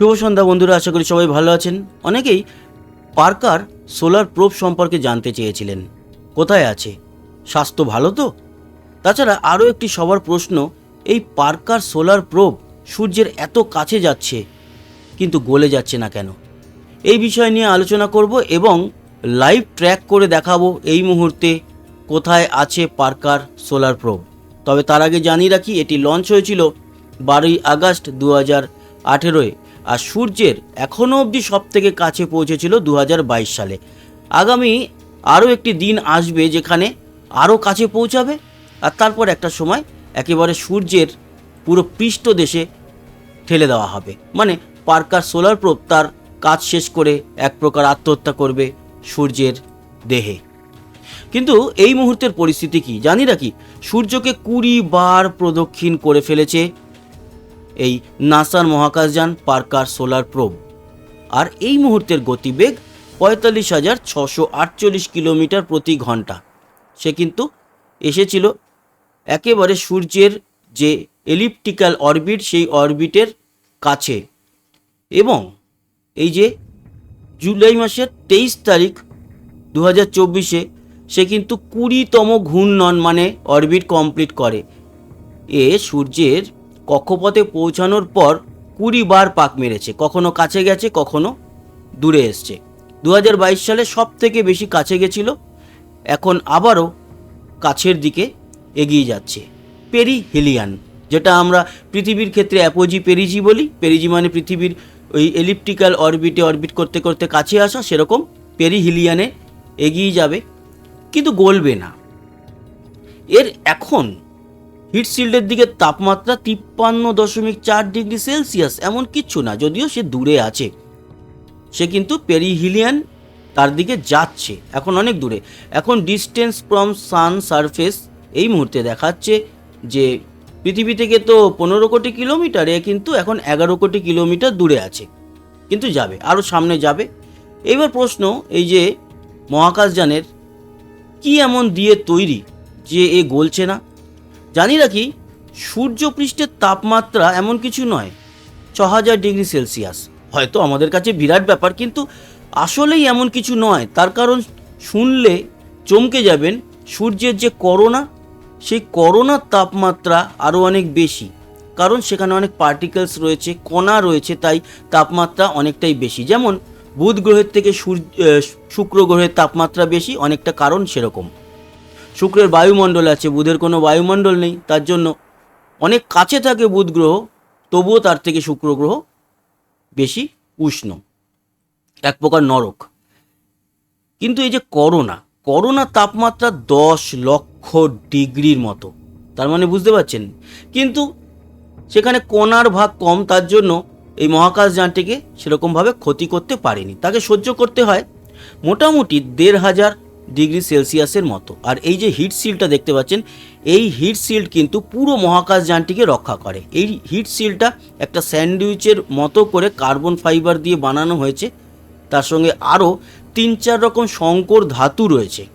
শুভ সন্ধ্যা বন্ধুরা, আশা করি সবাই ভালো আছেন। অনেকেই পার্কার সোলার প্রোব সম্পর্কে জানতে চেয়েছিলেন। কোথায় আছে? স্বাস্থ্য ভালো তো? তাছাড়া আরও একটি সবার প্রশ্ন, এই পার্কার সোলার প্রোব সূর্যের এত কাছে যাচ্ছে, কিন্তু গলে যাচ্ছে না কেন? এই বিষয় নিয়ে আলোচনা করব এবং লাইভ ট্র্যাক করে দেখাবো এই মুহূর্তে কোথায় আছে পার্কার সোলার প্রোব তবে তার আগে জানিয়ে রাখি, এটি লঞ্চ হয়েছিল বারোই আগস্ট দু হাজার আঠেরোয়। আর সূর্যের এখনও অবধি সব থেকে কাছে পৌঁছেছিল দু হাজার বাইশ সালে। আগামী আরও একটি দিন আসবে যেখানে আরও কাছে পৌঁছাবে। আর তারপর একটা সময় একেবারে সূর্যের পুরো পৃষ্ঠ দেশে ঠেলে দেওয়া হবে। মানে পার্কার সোলার প্রোব তার কাজ শেষ করে এক প্রকার আত্মহত্যা করবে সূর্যের দেহে। কিন্তু এই মুহূর্তের পরিস্থিতি কি? জানি রাখি সূর্যকে কুড়ি বার প্রদক্ষিণ করে ফেলেছে এই নাসার মহাকাশযান পার্কার সোলার প্রোব। আর এই মুহূর্তের গতিবেগ পঁয়তাল্লিশ হাজার ছশো আটচল্লিশ কিলোমিটার প্রতি ঘণ্টা। সে কিন্তু এসেছিল একেবারে সূর্যের যে এলিপ্টিক্যাল অরবিট, সেই অরবিটের কাছে। এবং এই যে জুলাই মাসের তেইশ তারিখ দু হাজার চব্বিশে সে কিন্তু কুড়িতম ঘূর্ণন মানে অরবিট কমপ্লিট করে। এ সূর্যের কক্ষপথে পৌঁছানোর পর কুড়ি বার পাক মেরেছে। কখনো কাছে গেছে, কখনো দূরে এসছে। দু হাজার বাইশ সালে সব থেকে বেশি কাছে গেছিল, এখন আবারও কাছের দিকে এগিয়ে যাচ্ছে। পেরি হিলিয়ান যেটা আমরা পৃথিবীর ক্ষেত্রে অ্যাপোজি পেরিজি বলি। পেরিজি মানে পৃথিবীর ওই এলিপ্টিক্যাল অরবিটে অরবিট করতে করতে কাছে আসা, সেরকম পেরি হিলিয়ানে এগিয়ে যাবে, কিন্তু গলবে না। এর এখন হিট শিল্ডের দিকে তাপমাত্রা তিপ্পান্ন দশমিক চার ডিগ্রি সেলসিয়াস, এমন কিচ্ছু না, যদিও সে দূরে আছে। সে কিন্তু পেরিহিলিয়ান, তার দিকে যাচ্ছে, এখন অনেক দূরে। এখন ডিস্টেন্স ফ্রম সান সারফেস এই মুহূর্তে দেখাচ্ছে যে পৃথিবী থেকে তো পনেরো কোটি কিলোমিটার কিন্তু এখন এগারো কোটি কিলোমিটার দূরে আছে, কিন্তু যাবে আরও সামনে যাবে। এবার প্রশ্ন, এই যে মহাকাশযানের কি এমন দিয়ে তৈরি যে এ গলছে না? জানি রাখি সূর্যপৃষ্ঠের তাপমাত্রা এমন কিছু নয়, ছ হাজার ডিগ্রি সেলসিয়াস। হয়তো আমাদের কাছে বিরাট ব্যাপার, কিন্তু আসলেই এমন কিছু নয়। তার কারণ শুনলে চমকে যাবেন, সূর্যের যে করোনা, সেই করোনার তাপমাত্রা আরও অনেক বেশি। কারণ সেখানে অনেক পার্টিকেলস রয়েছে, কণা রয়েছে, তাই তাপমাত্রা অনেকটাই বেশি। যেমন, বুধ গ্রহের থেকে সূর্য শুক্র গ্রহের তাপমাত্রা বেশি, অনেকটা কারণ সেরকম। শুক্রের বায়ুমণ্ডল আছে, বুধের কোনো বায়ুমণ্ডল নেই, তার জন্য অনেক কাছে থাকে বুধ গ্রহ, তবুও তার থেকে শুক্র গ্রহ বেশি উষ্ণ, এক প্রকার নরক। কিন্তু এই যে করোনা করোনা তাপমাত্রা দশ লক্ষ ডিগ্রির মতো, তার মানে বুঝতে পারছেন? কিন্তু সেখানে কণার ভাগ কম, তার জন্য এই মহাকাশযানটিকে সেরকমভাবে ক্ষতি করতে পারেনি। তাকে সহ্য করতে হয় মোটামুটি দেড় হাজার ডিগ্রি সেলসিয়াসের মতো। আর এই যে হিট সিলটা দেখতে পাচ্ছেন, এই হিট সিল্ড কিন্তু পুরো মহাকাশযানটিকে রক্ষা করে। এই হিট সিলটা একটা স্যান্ডউইচের মতো করে কার্বন ফাইবার দিয়ে বানানো হয়েছে। তার সঙ্গে আরও তিন চার রকম সংকর ধাতু রয়েছে।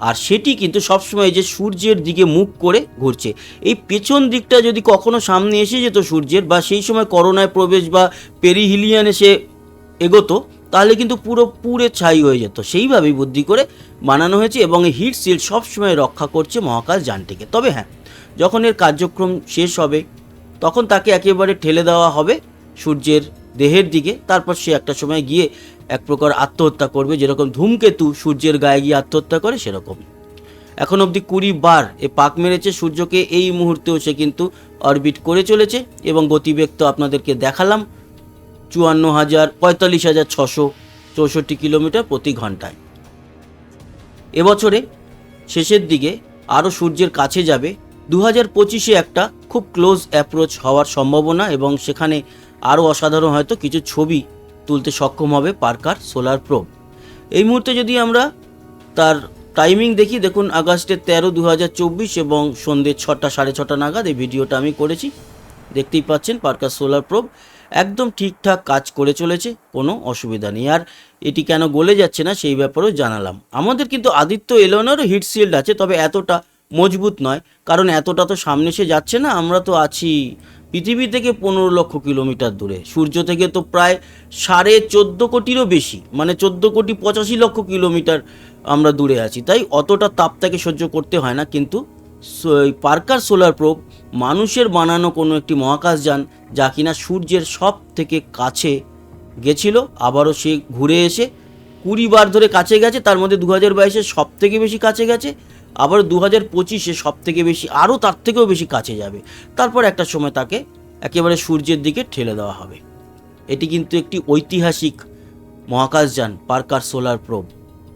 আর সেটি কিন্তু সবসময় যে সূর্যের দিকে মুখ করে ঘুরছে। এই পেছন দিকটা যদি কখনো সামনে এসে যেত সূর্যের বা সেই সময় করোনায় প্রবেশ বা পেরিহিলিয়ান এসে এগোতো তাহলে কিন্তু পুরো পুরে ছাই হয়ে যেত। সেইভাবেই বুদ্ধি করে বানানো হয়েছে এবং এই হিট সিল সবসময় রক্ষা করছে মহাকাশ যানটিকে। তবে হ্যাঁ যখন এর কার্যক্রম শেষ হবে, তখন তাকে একেবারে ঠেলে দেওয়া হবে সূর্যের দেহের দিকে। তারপর সে একটা সময় গিয়ে এক প্রকার আত্মহত্যা করবে। যেরকম ধূমকেতু সূর্যের গায়ে গিয়ে আত্মহত্যা করে সেরকম এখন অবধি কুড়ি বার এ পাক মেরেছে সূর্যকে। এই মুহূর্তেও সে কিন্তু অরবিট করে চলেছে এবং গতিবেগ তো আপনাদেরকে দেখালাম। চুয়ান্ন হাজার, পঁয়তাল্লিশ হাজার ছশো চৌষট্টি কিলোমিটার প্রতি ঘন্টায়। এবছরে শেষের দিকে আরও সূর্যের কাছে যাবে। দু হাজার পঁচিশে একটা খুব ক্লোজ অ্যাপ্রোচ হওয়ার সম্ভাবনা এবং সেখানে আরও অসাধারণ হয়তো কিছু ছবি তুলতে সক্ষম হবে পার্কার সোলার প্রো। এই মুহূর্তে যদি আমরা তার টাইমিং দেখি, দেখুন আগস্টের তেরো দু এবং সন্ধ্যে ছটা, সাড়ে ছটা নাগাদ এই ভিডিওটা আমি করেছি। দেখতেই পাচ্ছেন পার্কার সোলার প্রোব একদম ঠিকঠাক কাজ করে চলেছে, কোনো অসুবিধা নেই। আর এটি কেন গলে যাচ্ছে না সেই ব্যাপারেও জানালাম। আমাদের কিন্তু আদিত্য এলোনারও হিট শিল্ড আছে, তবে এতটা মজবুত নয়। কারণ এতটা তো সামনে সে যাচ্ছে না, আমরা তো আছি পৃথিবী থেকে পনেরো লক্ষ কিলোমিটার দূরে। সূর্য থেকে তো প্রায় সাড়ে চোদ্দ কোটিরও বেশি মানে চোদ্দ কোটি পঁচাশি লক্ষ কিলোমিটার আমরা দূরে আছি। তাই অতটা তাপ তাকে সহ্য করতে হয় না, কিন্তু পার্কার সোলার প্রোব মানুষের বানানো কোনো একটি মহাকাশযান যা কিনা সূর্যের সব থেকে কাছে গেছিল, আবারও সে ঘুরে এসে কুড়ি বার ধরে কাছে গেছে, তার মধ্যে দু হাজার বাইশে সব থেকে বেশি কাছে গেছে, আবার দু হাজার পঁচিশে সব থেকে বেশি, আরও তার থেকেও বেশি কাছে যাবে। তারপর একটা সময় তাকে একেবারে সূর্যের দিকে ঠেলে দেওয়া হবে। এটি কিন্তু একটি ঐতিহাসিক মহাকাশযান পার্কার সোলার প্রোব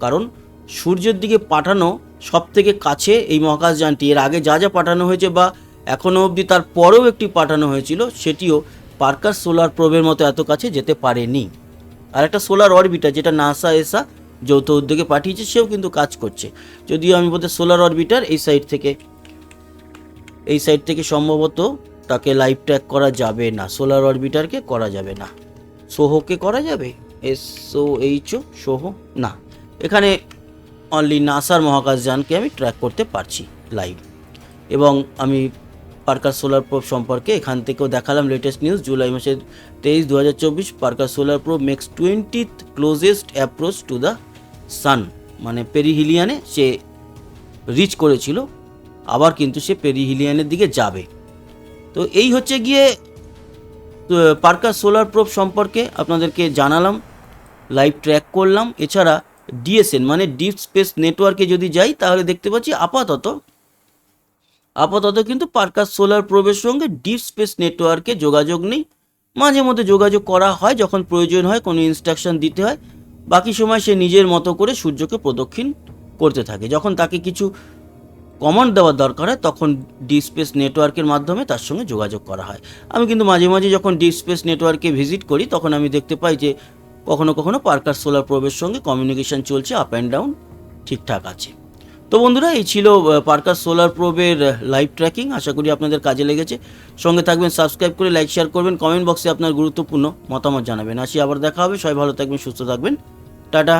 কারণ সূর্যের দিকে পাঠানো সব থেকে কাছে এই মহাকাশযানটি। এর আগে যা যা পাঠানো হয়েছে বা এখনও অবধি তার পরেও একটি পাঠানো হয়েছিল, সেটিও পার্কার সোলার প্রোবের মতো এত কাছে যেতে পারেনি। আর একটা সোলার অরবিটার, যেটা নাসা এসা যৌথ উদ্যোগে পাঠিয়েছে, সেও কিন্তু কাজ করছে। যদিও আমি বলতে সোলার অরবিটার এই সাইড থেকে, এই সাইড থেকে সম্ভবত তাকে লাইভ ট্র্যাক করা যাবে না, সোলার অরবিটারকে করা যাবে না। সোহোকে করা যাবে? S O H O? Soho? না। এখানে অনলি নাসার মহাকাশযানকে আমি ট্র্যাক করতে পারছি লাইভ এবং আমি পার্কার সোলার প্রোব সম্পর্কে এখান থেকেও দেখালাম লেটেস্ট নিউজ জুলাই মাসের তেইশ দু হাজার চব্বিশ Parker solar probe makes twentieth closest approach to the sun মানে পেরিহিলিয়ানে সে রিচ করেছিল, আবার কিন্তু সে পেরিহিলিয়ানের দিকে যাবে। তো এই হচ্ছে গিয়ে পার্কার সোলার প্রোব সম্পর্কে আপনাদেরকে জানালাম লাইভ ট্র্যাক করলাম। এছাড়া ডিএসএন মানে ডিপ স্পেস নেটওয়ার্কে যদি যাই, তাহলে দেখতে পাচ্ছি আপাতত আপাতত কিন্তু পার্কার সোলার প্রোবের সঙ্গে ডিপ স্পেস নেটওয়ার্কে যোগাযোগ নেই। মাঝে মধ্যে যোগাযোগ করা হয়, যখন প্রয়োজন হয়, কোনো ইনস্ট্রাকশন দিতে হয়। বাকি সময় সে নিজের মতো করে সূর্যকে প্রদক্ষিণ করতে থাকে। যখন তাকে কিছু কমান্ড দেওয়ার দরকার হয়, তখন ডিপ স্পেস নেটওয়ার্কের মাধ্যমে তার সঙ্গে যোগাযোগ করা হয়। আমি কিন্তু মাঝে মাঝে যখন ডিপ স্পেস নেটওয়ার্কে ভিজিট করি, তখন আমি দেখতে পাই যে কখনো কখনো পার্কার সোলার প্রোবের সঙ্গে কমিউনিকেশন চলছে আপ অ্যান্ড ডাউন ঠিকঠাক আছে। তো বন্ধুরা, এই ছিল পার্কার সোলার প্রোবের লাইভ ট্র্যাকিং আশা করি আপনাদের কাজে লেগেছে। সঙ্গে থাকবেন সাবস্ক্রাইব করে লাইক শেয়ার করবেন কমেন্ট বক্সে আপনার গুরুত্বপূর্ণ মতামত জানাবেন। আসি, আবার দেখা হবে। সবাই ভালো থাকবেন, সুস্থ থাকবেন। টাটা।